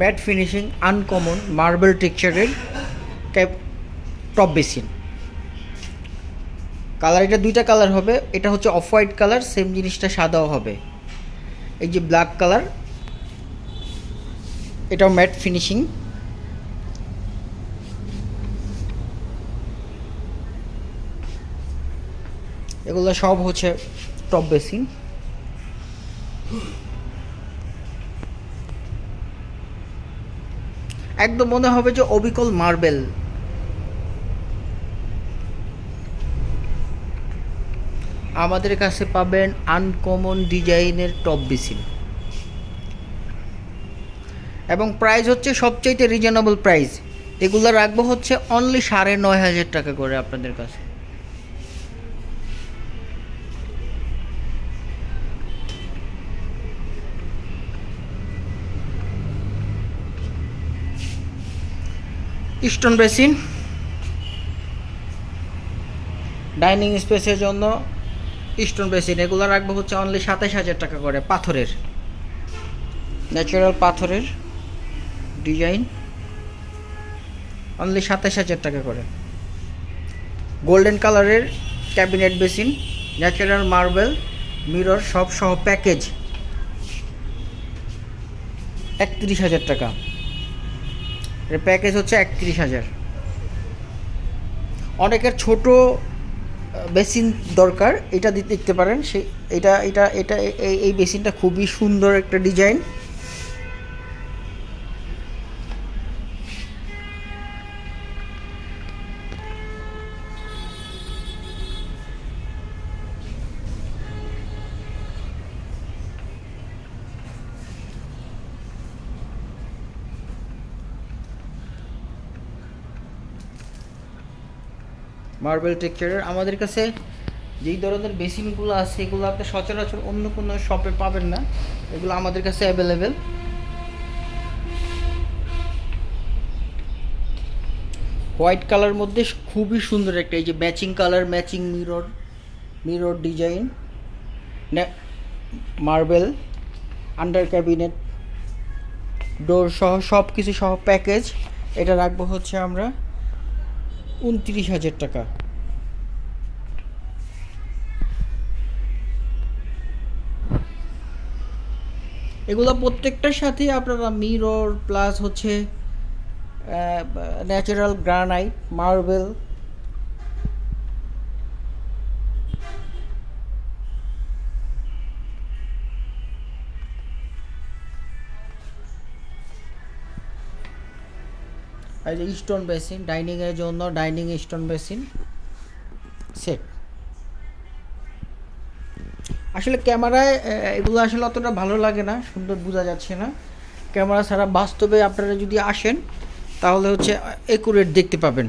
Mat finishing uncommon marble টেক্সচারের cap, top basin. Colour, এটা দুইটা কালার হবে। এটা হচ্ছে অফ হোয়াইট কালার, সেম জিনিসটা সাদাও হবে। এই যে ব্ল্যাক কালার, এটাও ম্যাট ফিনিশিং। এগুলো সব হচ্ছে টপ বেসিন। একদম মনে হবে যে অবিকল মার্বেল। আমাদের কাছে পাবেন আনকমন ডিজাইনের টপ বিসিন এবং প্রাইস হচ্ছে সবচাইতে রিজনেবল প্রাইস। এগুলো রাখব হচ্ছে অনলি সাড়ে নয় হাজার টাকা করে আপনাদের কাছে। Stone basin. ডাইনিং স্পেসের জন্য স্টোন বেসিন, এগুলো রাখব হচ্ছে অনলি সাতাশ হাজার টাকা করে পাথরের। ন্যাচারাল পাথরের ডিজাইন অনলি সাতাশ হাজার টাকা করে। গোল্ডেন কালারের cabinet basin natural marble mirror সব সহ প্যাকেজ একত্রিশ হাজার টাকা। এর প্যাকেজ হচ্ছে একত্রিশ হাজার। অনেকের ছোট বেসিন দরকার, এটা দিতে দেখতে পারেন, সে এটা এটা এটা এই এই বেসিনটা খুবই সুন্দর একটা ডিজাইন মার্বেল টেক্সচারের আমাদের কাছে যেই ধরনের বেসিনগুলো আছে এগুলো আপনি সচরাচর অন্য কোনো শপে পাবেন না। এগুলো আমাদের কাছে অ্যাভেলেবেল হোয়াইট কালার মধ্যে খুবই সুন্দর একটা, এই যে matching colour matching mirror mirror design marble under cabinet door সহ সব কিছু সহ প্যাকেজ এটা রাখব হচ্ছে আমরা। উনত্রিশ হাজার টাকা। এগুলো প্রত্যেকটার সাথে আপনারা মিরর প্লাস হচ্ছে ন্যাচারাল গ্রানাইট মার্বেল যে স্টোন বেসিন ডাইনিংয়ের জন্য ডাইনিং স্টোন বেসিন সেট আসলে ক্যামেরায় এগুলো আসলে অতটা ভালো লাগে না, সুন্দর বোঝা যাচ্ছে না। ক্যামেরা ছাড়া বাস্তবে আপনারা যদি আসেন, তাহলে হচ্ছে একুরেট দেখতে পাবেন।